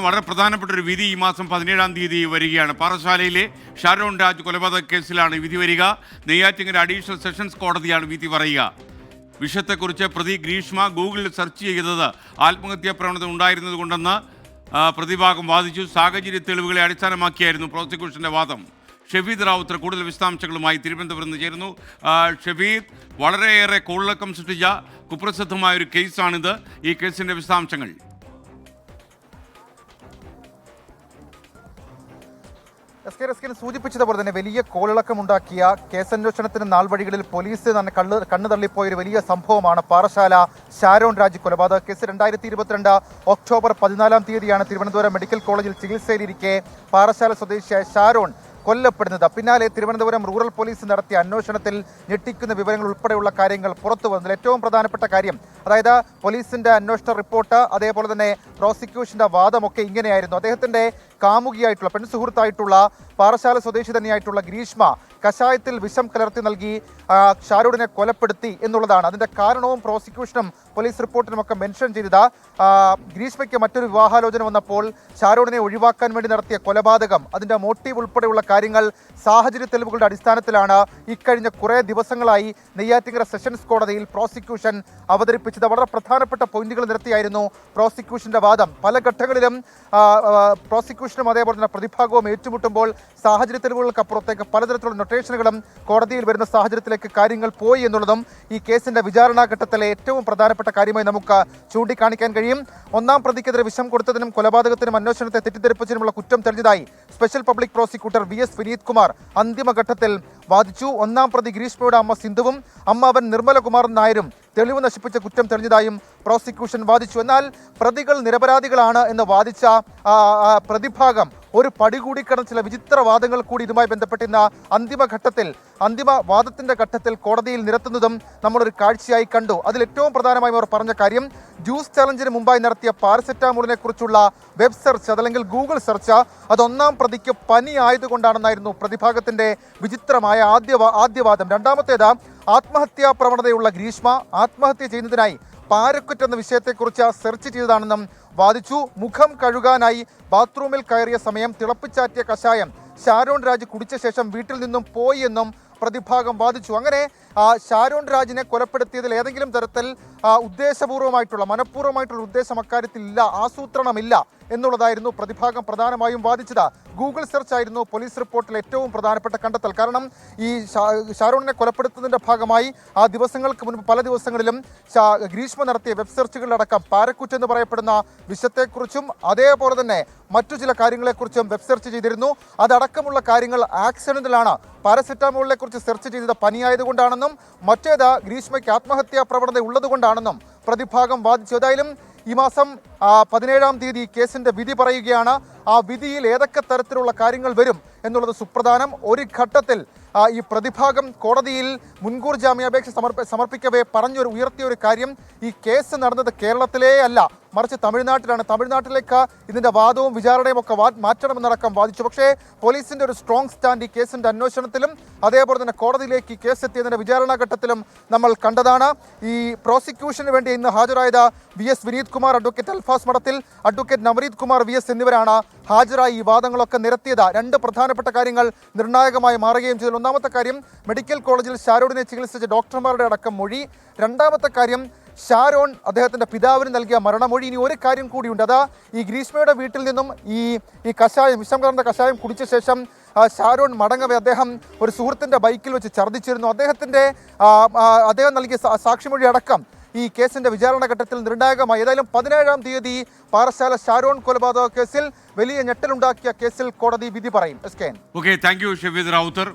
വളരെ പ്രധാനപ്പെട്ട ഒരു വിധി ഈ മാസം പതിനേഴാം തീയതി വരികയാണ്. പാറശാലയിലെ ഷാരോൺ രാജ് കൊലപാതക കേസിലാണ് വിധി വരിക. നെയ്യാറ്റിങ്ങര അഡീഷണൽ സെഷൻസ് കോടതിയാണ് വിധി പറയുക. വിഷയത്തെക്കുറിച്ച് പ്രതി ഗ്രീഷ്മ ഗൂഗിളിൽ സെർച്ച് ചെയ്തത് ആത്മഹത്യാ പ്രവണത ഉണ്ടായിരുന്നതുകൊണ്ടെന്ന് പ്രതിഭാഗം വാദിച്ചു. സാഹചര്യ തെളിവുകളെ അടിസ്ഥാനമാക്കിയായിരുന്നു പ്രോസിക്യൂഷന്റെ വാദം. ഷെഫീദ് റാവുത്തർ കൂടുതൽ വിശദാംശങ്ങളുമായി തിരുവനന്തപുരത്ത് നിന്ന് ചേരുന്നു. ഷെഫീദ് വളരെയേറെ കോളിളക്കം സൃഷ്ടിച്ച കുപ്രസിദ്ധമായ ഒരു കേസാണിത്. ഈ കേസിന്റെ വിശദാംശങ്ങൾ. എസ് കെ സൂചിപ്പിച്ചതുപോലെ തന്നെ വലിയ കോളിളക്കമുണ്ടാക്കിയ കേസന്വേഷണത്തിന് നാൾ വഴികളിൽ പോലീസ് തന്നെ കള്ള് കണ്ണു ഒരു വലിയ സംഭവമാണ് പാറശാല ഷാരോൺ രാജ് കൊലപാതക കേസ് രണ്ടായിരത്തി ഇരുപത്തിരണ്ട് ഒക്ടോബർ പതിനാലാം തീയതിയാണ് തിരുവനന്തപുരം മെഡിക്കൽ കോളേജിൽ ചികിത്സയിലിരിക്കെ പാറശാല സ്വദേശിയായ ഷാരോൺ കൊല്ലപ്പെടുന്നത്. പിന്നാലെ തിരുവനന്തപുരം റൂറൽ പോലീസ് നടത്തിയ അന്വേഷണത്തിൽ ഞെട്ടിക്കുന്ന വിവരങ്ങൾ ഉൾപ്പെടെയുള്ള കാര്യങ്ങൾ പുറത്തു വന്നതിൽ ഏറ്റവും പ്രധാനപ്പെട്ട കാര്യം അതായത് പോലീസിന്റെ അന്വേഷണ റിപ്പോർട്ട് അതേപോലെ തന്നെ പ്രോസിക്യൂഷന്റെ വാദമൊക്കെ ഇങ്ങനെയായിരുന്നു. അദ്ദേഹത്തിന്റെ കാമുകിയായിട്ടുള്ള പെൺസുഹൃത്തായിട്ടുള്ള പാറശാല സ്വദേശി തന്നെയായിട്ടുള്ള ഗ്രീഷ്മ കഷായത്തിൽ വിഷം കലർത്തി നൽകി ഷാരൂഡിനെ കൊലപ്പെടുത്തി എന്നുള്ളതാണ്. അതിന്റെ കാരണവും പ്രോസിക്യൂഷനും പോലീസ് റിപ്പോർട്ടിനുമൊക്കെ മെൻഷൻ ചെയ്ത ഗ്രീഷ്മയ്ക്ക് മറ്റൊരു വിവാഹാലോചന വന്നപ്പോൾ ഷാരൂഡിനെ ഒഴിവാക്കാൻ വേണ്ടി നടത്തിയ കൊലപാതകം അതിന്റെ മോട്ടീവ് ഉൾപ്പെടെയുള്ള കാര്യങ്ങൾ സാഹചര്യ തെളിവുകളുടെ അടിസ്ഥാനത്തിലാണ് ഇക്കഴിഞ്ഞ കുറേ ദിവസങ്ങളായി നെയ്യാറ്റിങ്കര സെഷൻസ് കോടതിയിൽ പ്രോസിക്യൂഷൻ അവതരിപ്പിച്ചത് വളരെ പ്രധാനപ്പെട്ട പോയിന്റുകൾ നിരത്തിയായിരുന്നു പ്രോസിക്യൂഷന്റെ വാദം. പല ഘട്ടങ്ങളിലും പ്രോസിക്യൂഷനും അതേപോലെ തന്നെ പ്രതിഭാഗവും ഏറ്റുമുട്ടുമ്പോൾ സാഹചര്യ തെളിവുകൾക്കപ്പുറത്തേക്ക് പലതരത്തിലുള്ള നൊട്ടേഷനുകളും കോടതിയിൽ വരുന്ന സാഹചര്യത്തിലേക്ക് കാര്യങ്ങൾ പോയി എന്നുള്ളതും ഈ കേസിന്റെ വിചാരണാഘട്ടത്തിലെ ഏറ്റവും പ്രധാനപ്പെട്ട കാര്യമായി നമുക്ക് ചൂണ്ടിക്കാണിക്കാൻ കഴിയും. ഒന്നാം പ്രതിക്കെതിരെ വിഷം കൊടുത്തതിനും കൊലപാതകത്തിനും അന്വേഷണത്തെ തെറ്റിദ്ധരിപ്പിച്ചതിനുമുള്ള കുറ്റം തെളിഞ്ഞതായി special public prosecutor V S Vineeth Kumar അന്തിമഘട്ടത്തിൽ വാദിച്ചു. ഒന്നാം പ്രതി ഗ്രീഷ്മയുടെ അമ്മ സിന്ധുവും അമ്മാവൻ നിർമ്മലകുമാർ നായരും തെളിവ് നശിപ്പിച്ച കുറ്റം തെളിഞ്ഞതായും പ്രോസിക്യൂഷൻ വാദിച്ചു. എന്നാൽ പ്രതികൾ നിരപരാധികളാണ് എന്ന് വാദിച്ച പ്രതിഭാഗം ഒരു പടി കൂടി കടന്ന ചില വിചിത്ര വാദങ്ങൾ കൂടി ഇതുമായി ബന്ധപ്പെട്ട് ഇന്ന് അന്തിമ വാദത്തിന്റെ ഘട്ടത്തിൽ കോടതിയിൽ നിരത്തുന്നതും നമ്മളൊരു കാഴ്ചയായി കണ്ടു. അതിൽ ഏറ്റവും പ്രധാനമായും അവർ പറഞ്ഞ കാര്യം ജ്യൂസ് ചലഞ്ചിന് മുമ്പായി നടത്തിയ പാരസെറ്റാമോളിനെ കുറിച്ചുള്ള വെബ് സെർച്ച് അതല്ലെങ്കിൽ ഗൂഗിൾ സെർച്ച് അതൊന്നാം പ്രതിക്ക് പനി ആയതുകൊണ്ടാണെന്നായിരുന്നു പ്രതിഭാഗത്തിന്റെ വിചിത്രമായ ആദ്യ ആദ്യവാദം. രണ്ടാമത്തേത് ആത്മഹത്യാ പ്രവണതയുള്ള ഗ്രീഷ്മ ആത്മഹത്യ ചെയ്യുന്നതിനായി പാരക്കുറ്റ് എന്ന വിഷയത്തെക്കുറിച്ച് സെർച്ച് ചെയ്തതാണെന്നും വാദിച്ചു. മുഖം കഴുകാനായി ബാത്റൂമിൽ കയറിയ സമയം തിളപ്പിച്ചാറ്റിയ കഷായം ഷാരോൺ രാജ് കുടിച്ച ശേഷം വീട്ടിൽ നിന്നും പോയി എന്നും പ്രതിഭാഗം വാദിച്ചു. അങ്ങനെ ഷാരോൺ രാജിനെ കൊലപ്പെടുത്തിയതിൽ ഏതെങ്കിലും തരത്തിൽ ഉദ്ദേശപൂർവമായിട്ടുള്ള മനഃപൂർവമായിട്ടുള്ള ഉദ്ദേശം അക്കാര്യത്തിൽ ഇല്ല ആസൂത്രണമില്ല. എന്നുള്ളതായിരുന്നു പ്രതിഭാഗം പ്രധാനമായും വാദിച്ചത്. ഗൂഗിൾ സെർച്ച് ആയിരുന്നു പോലീസ് റിപ്പോർട്ടിൽ ഏറ്റവും പ്രധാനപ്പെട്ട കണ്ടെത്തൽ. കാരണം ഈ ഷാരൂണിനെ കൊലപ്പെടുത്തുന്നതിന്റെ ഭാഗമായി ആ ദിവസങ്ങൾക്ക് മുൻപ് പല ദിവസങ്ങളിലും ഗ്രീഷ്മ നടത്തിയ വെബ് സെർച്ചുകളിലടക്കം പാരക്കുറ്റ് എന്ന് പറയപ്പെടുന്ന വിഷത്തെക്കുറിച്ചും അതേപോലെ തന്നെ മറ്റു ചില കാര്യങ്ങളെക്കുറിച്ചും വെബ് സെർച്ച് ചെയ്തിരുന്നു. അതടക്കമുള്ള കാര്യങ്ങൾ ആക്സിഡന്റിലാണ് പാരസെറ്റാമോളിനെ കുറിച്ച് സെർച്ച് ചെയ്തത് പനിയായതുകൊണ്ടാണെന്നും മറ്റേത് ഗ്രീഷ്മയ്ക്ക് ആത്മഹത്യാ പ്രവണത ഉള്ളതുകൊണ്ടാണെന്നും പ്രതിഭാഗം വാദിച്ചു. ഏതായാലും ഈ മാസം പതിനേഴാം തീയതി കേസിന്റെ വിധി പറയുകയാണ്. ആ വിധിയിൽ ഏതൊക്കെ തരത്തിലുള്ള കാര്യങ്ങൾ വരും എന്നുള്ളത് സുപ്രധാനം. ഒരു ഘട്ടത്തിൽ ഈ പ്രതിഭാഗം കോടതിയിൽ മുൻകൂർ ജാമ്യാപേക്ഷ സമർപ്പ സമർപ്പിക്കവേ പറഞ്ഞൊരു ഉയർത്തിയ ഒരു കാര്യം. ഈ കേസ് നടന്നത് കേരളത്തിലേ അല്ല മറിച്ച് തമിഴ്നാട്ടിലാണ്. തമിഴ്നാട്ടിലേക്ക് ഇതിന്റെ വാദവും വിചാരണയും ഒക്കെ മാറ്റണമെന്നടക്കം വാദിച്ചു. പക്ഷേ പോലീസിന്റെ ഒരു സ്ട്രോങ് സ്റ്റാൻഡ് ഈ കേസിന്റെ അന്വേഷണത്തിലും അതേപോലെ തന്നെ കോടതിയിലേക്ക് ഈ കേസ് എത്തിയതിന്റെ വിചാരണാ ഘട്ടത്തിലും നമ്മൾ കണ്ടതാണ്. ഈ പ്രോസിക്യൂഷന് വേണ്ടി ഇന്ന് ഹാജരായത് V S Vineeth Kumar advocate Alfas Madathil advocate Navaneeth Kumar V S എന്നിവരാണ് ഹാജരായി ഈ വാദങ്ങളൊക്കെ നിരത്തിയത് രണ്ട് പ്രധാനപ്പെട്ട കാര്യങ്ങൾ നിർണായകമായി മാറുകയും ചെയ്തു ഒന്നാമത്തെ കാര്യം മെഡിക്കൽ കോളേജിൽ ഷാരോഡിനെ ചികിത്സിച്ച ഡോക്ടർമാരുടെ അടക്കം മൊഴി. രണ്ടാമത്തെ കാര്യം ഷാരോൺ അദ്ദേഹത്തിന്റെ പിതാവിന് നൽകിയ മരണമൊഴി. ഇനി ഒരു കാര്യം കൂടിയുണ്ട് അതാ ഈ ഗ്രീഷ്മയുടെ വീട്ടിൽ നിന്നും ഈ ഈ കഷായം വിഷം കലർന്ന കഷായം കുടിച്ച ശേഷം ഷാരോൺ മടങ്ങവേ അദ്ദേഹം ഒരു സുഹൃത്തിന്റെ ബൈക്കിൽ വെച്ച് ഛർദ്ദിച്ചിരുന്നു. ആ, അദ്ദേഹം നൽകിയ സാക്ഷിമൊഴി അടക്കം ഈ കേസിന്റെ വിചാരണ ഘട്ടത്തിൽ നിർണായകമായി ഏതായാലും പതിനേഴാം തീയതി പാറശാല ഷാരോൺ കൊലപാതക കേസിൽ വലിയ ഞെട്ടലുണ്ടാക്കിയ കേസിൽ കോടതി വിധി പറയും. S K okay thank you Shefeed Rawther